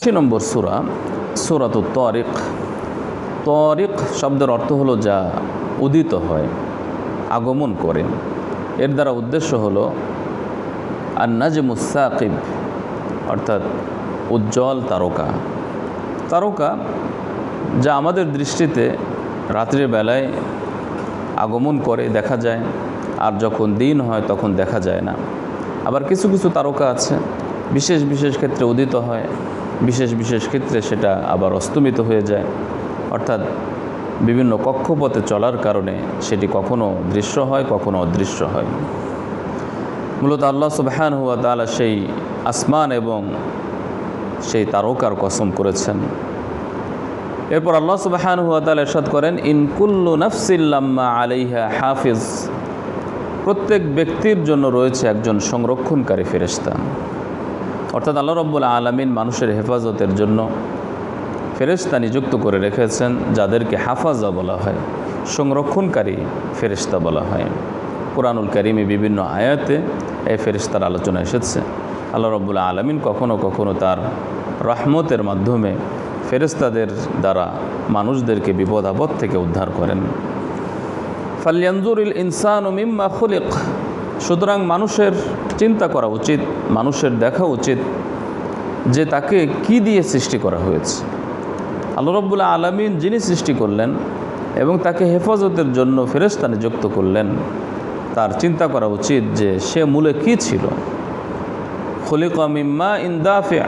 আশি নম্বর সুরা, সুরাত তরিক তরিক শব্দের অর্থ হলো যা উদিত হয়, আগমন করে। এর দ্বারা উদ্দেশ্য হলো আর নাজমুসাকিব অর্থাৎ উজ্জ্বল তারকা। তারকা যা আমাদের দৃষ্টিতে রাত্রির বেলায় আগমন করে দেখা যায়, আর যখন দিন হয় তখন দেখা যায় না। আবার কিছু কিছু তারকা আছে, বিশেষ বিশেষ ক্ষেত্রে উদিত হয় বিশেষ বিশেষ ক্ষেত্রে সেটা আবার অস্তমিত হয়ে যায়। অর্থাৎ বিভিন্ন কক্ষপথে চলার কারণে সেটি কখনো দৃশ্য হয়, কখনো অদৃশ্য হয়। মূলত আল্লাহ সুবহান হুয়া তালা সেই আসমান এবং সেই তারকার কসম করেছেন। এরপর আল্লাহ সুবাহান হুয়া তাল এরশাদ করেন ইনকুল্লু নফসিল্লাম্মা আলাইহা হাফিজ। প্রত্যেক ব্যক্তির জন্য রয়েছে একজন সংরক্ষণকারী ফেরেশতা। অর্থাৎ আল্লাহ রব্বুল আলমিন মানুষের হেফাজতের জন্য ফেরেশতা নিযুক্ত করে রেখেছেন, যাদেরকে হাফাজা বলা হয়, সংরক্ষণকারী ফেরেশতা বলা হয়। কোরআনুল করিমে বিভিন্ন আয়াতে এই ফেরিস্তার আলোচনা এসেছে। আল্লাহ রব্বুল আলমিন কখনও কখনও তার রহমতের মাধ্যমে ফেরেস্তাদের দ্বারা মানুষদেরকে বিপদ আপদ থেকে উদ্ধার করেন। ফালিয়ানজুরিল ইনসান ও মিম্মা খুলিক সুতরাং মানুষের চিন্তা করা উচিত, মানুষের দেখা উচিত যে তাকে কি দিয়ে সৃষ্টি করা হয়েছে। আল্লাহ রব্বুল্লাহ আলমিন যিনি সৃষ্টি করলেন এবং তাকে হেফাজতের জন্য ফেরেস্তা নিযুক্ত করলেন, তার চিন্তা করা উচিত যে সে মূলে কি ছিল। খলিক মিম্মা ইন্দাফিয়া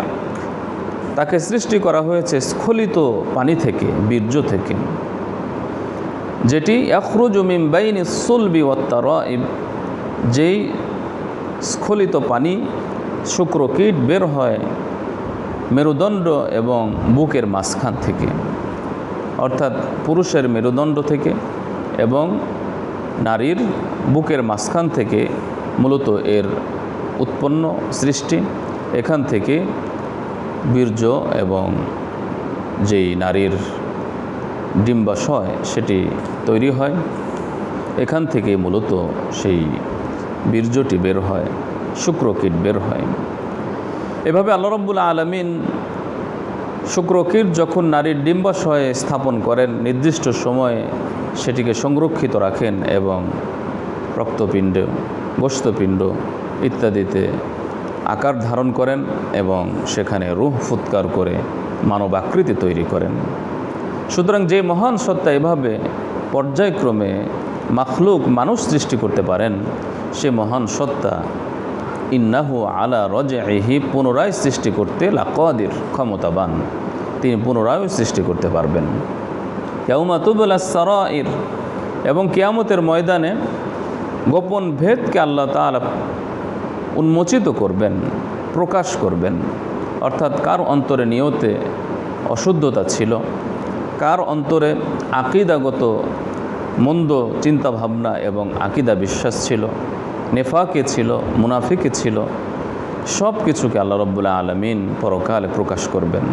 তাকে সৃষ্টি করা হয়েছে স্খলিত পানি থেকে, বীর্য থেকে, যেটি আখরুজ মিমবাইন সুলবি ওয়াত্তারাইব যেই স্খলিত পানি শুক্রকীট বের হয় মেরুদণ্ড এবং বুকের মাঝখান থেকে, অর্থাৎ পুরুষের মেরুদণ্ড থেকে এবং নারীর বুকের মাঝখান থেকে মূলত এর উৎপন্ন সৃষ্টি। এখান থেকে বীর্য এবং যেই নারীর ডিম্বাশয় সেটি তৈরি হয়। এখান থেকে মূলত সেই বীর্যটি বের হয়, শুক্রকীট বের হয়। এভাবে আল্লাহ রব্বুল আলমিন শুক্রকীট যখন নারীর ডিম্বাশয়ে স্থাপন করেন, নির্দিষ্ট সময়ে সেটিকে সংরক্ষিত রাখেন এবং রক্তপিণ্ড গোস্তপিণ্ড ইত্যাদিতে আকার ধারণ করেন এবং সেখানে রুহ ফুৎকার করে মানব আকৃতি তৈরি করেন। সুতরাং যে মহান সত্তা এভাবে পর্যায়ক্রমে মাখলুক মানুষ সৃষ্টি করতে পারেন সে মহান সত্তা। ইন্নাহু আলা রজে এহি পুনরায় সৃষ্টি করতে লাকাদির, ক্ষমতাবান। তিনি পুনরায় সৃষ্টি করতে পারবেন। কেউমাতুবুল সারাইর, এবং কেয়ামতের ময়দানে গোপন ভেদকে আল্লাহ তালা উন্মোচিত করবেন, প্রকাশ করবেন। অর্থাৎ কার অন্তরে নিয়তে অশুদ্ধতা ছিল, কার অন্তরে আকিদাগত মন্দ চিন্তাভাবনা এবং আকিদা বিশ্বাস ছিল, নেফাকে ছিল, মুনাফিকে ছিল, সব কিছুকে আল্লাহ রব্বুল্লাহ আলমিন পরকালে প্রকাশ করবেন।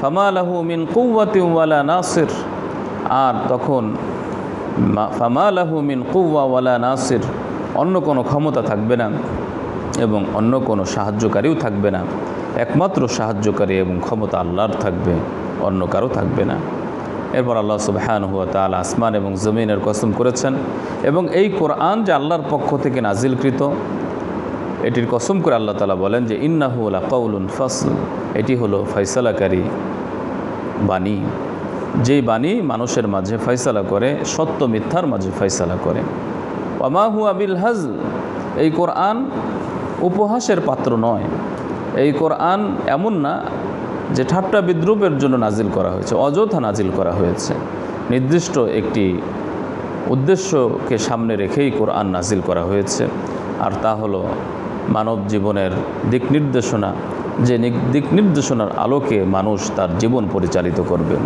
ফামালাহু মিন কৌয়াতি ওয়ালা নাসির। আর তখন ফামালাহু মিন কুয়াওয়ালা নাসির, অন্য কোনো ক্ষমতা থাকবে না এবং অন্য কোনো সাহায্যকারীও থাকবে না। একমাত্র সাহায্যকারী এবং ক্ষমতা আল্লাহর থাকবে, অন্য কারও থাকবে না। এরপর আল্লাহ সুবহান হুয়া তাল আসমান এবং জমিনের কসম করেছেন এবং এই কোরআন যে আল্লাহর পক্ষ থেকে নাজিলকৃত, এটির কসম করে আল্লাহ তালা বলেন যে, ইন্নাহু আলা কৌলুন ফসল। এটি হলো ফয়সালাকারী বাণী। যেই বাণী মানুষের মাঝে ফয়সালা করে, সত্য মিথ্যার মাঝে ফয়সালা করে। ওয়ামাহু আবিল হাজ এই কোরআন উপহাসের পাত্র নয়। এই কোরআন এমন না যে ঠাট্টা বিদ্রুপের জন্য নাজিল করা হয়েছে, অযথা নাজিল করা হয়েছে। নির্দিষ্ট একটি উদ্দেশ্যকে সামনে রেখেই কোরআন নাজিল করা হয়েছে। আর তা হলো মানব জীবনের দিক নির্দেশনা, যে দিক নির্দেশনার আলোকে মানুষ তার জীবন পরিচালিত করবেন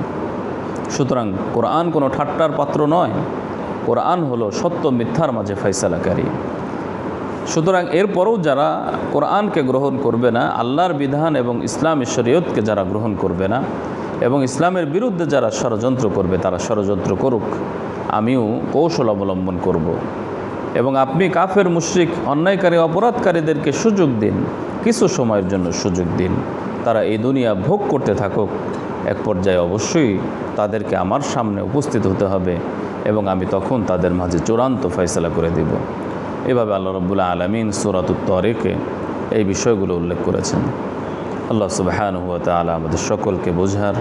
সুতরাং কোরআন কোনো ঠাট্টার পাত্র নয়। কোরআন হলো সত্য মিথ্যার মাঝে ফয়সালাকারী। সুতরাং এরপরও যারা কোরআনকে গ্রহণ করবে না, আল্লাহর বিধান এবং ইসলামী শরীয়তকে যারা গ্রহণ করবে না এবং ইসলামের বিরুদ্ধে যারা ষড়যন্ত্র করবে, তারা ষড়যন্ত্র করুক। আমিও কৌশল অবলম্বন করব। এবং আপনি কাফের, মুশ্রিক, অন্যায়কারী, অপরাধকারীদেরকে সুযোগ দিন, কিছু সময়ের জন্য সুযোগ দিন। তারা এই দুনিয়া ভোগ করতে থাকুক। এক পর্যায়ে অবশ্যই তাদেরকে আমার সামনে উপস্থিত হতে হবে এবং আমি তখন তাদের মাঝে চূড়ান্ত ফয়সলা করে দিব। এভাবে আল্লাহ রব্বুল্লা আলমিন সুরাতুত্তরেকে এই বিষয়গুলো উল্লেখ করেছেন। আল্লাহ সুবাহান তালা আমাদের সকলকে বোঝার